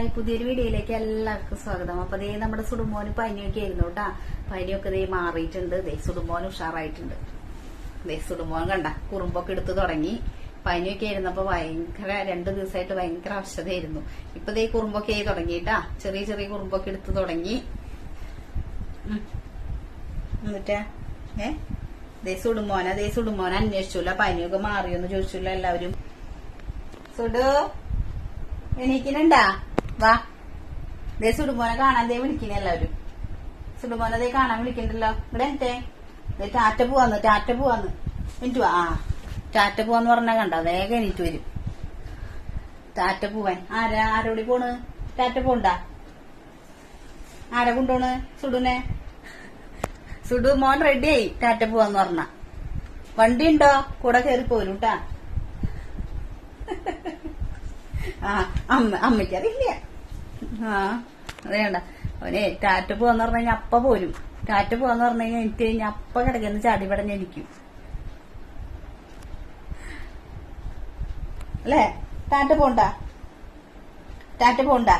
Hi പുതിയൊരു വീഡിയോയിലേക്ക് എല്ലാവർക്കും സ്വാഗതം. അപ്പൊ ദേ നമ്മുടെ സുടുമോന് പനിയൊക്കെ ആയിരുന്നു കേട്ടാ പനിയൊക്കെ ദേ മാറിയിട്ടുണ്ട്. ദേ സുടുമോൻ ഉഷാറായിട്ടുണ്ട്. ദേ സുടുമോൻ കണ്ട കുറുമ്പൊക്കെ എടുത്തു തുടങ്ങി. പനിയൊക്കെ ആയിരുന്നപ്പോ ഭയങ്കര രണ്ടു ദിവസമായിട്ട് ഭയങ്കര അവശതയായിരുന്നു. ഇപ്പൊ ദേ കുറുമ്പൊക്കെ ആയി തുടങ്ങിട്ടാ ചെറിയ ചെറിയ കുറുമ്പൊക്കെ എടുത്തു തുടങ്ങി. എന്നിട്ടാ? ഏ? ദേ സുടുമോന ദേ സുടുമോന അന്വേഷിച്ചില്ല പനിയൊക്കെ മാറിയോന്ന് ചോദിച്ചില്ല എല്ലാവരും. സുഡു എണീക്കുന്നുണ്ടാ? വാ. ദേ സുടുമോനെ കാണാൻ ദേ വിളിക്കണേ എല്ലാവരും. സുടുമോനെ ദേ കാണാൻ വിളിക്കണ്ടല്ലോ. ഇവിടെ എന്തേ? ദേ ടാറ്റ പോവാന്ന് ടാറ്റ പോവാന്ന്. എനിക്ക് ആ ടാറ്റ പോവാന്ന് പറഞ്ഞാ കണ്ട? വേഗം എനിക്ക് വരും. ടാറ്റ പോവാൻ. ആരാ? ആരോടി പോണ്? ടാറ്റ പോണ്ട? ആരാ കൊണ്ടോണ്? സുടുനെ. സുഡു മോൻ റെഡിയായി ടാറ്റ പോവാന്ന് പറഞ്ഞ. വണ്ടി ഉണ്ടോ? കൂടെ കയറി പോരും ആ അമ്മ അമ്മയ്ക്ക് അറിയില്ല ആ അതേണ്ട അവനെ ടാറ്റ് പോവാന്ന് പറഞ്ഞു കഴിഞ്ഞാൽ അപ്പ പോരും. ടാറ്റ് പോവാന്ന് പറഞ്ഞു കഴിഞ്ഞാൽ എനിക്ക് കഴിഞ്ഞാൽ അപ്പ കിടക്കുന്ന ചാടി പടഞ്ഞിരിക്കും അല്ലേ? ടാറ്റ പോണ്ട. ടാറ്റ പോണ്ട.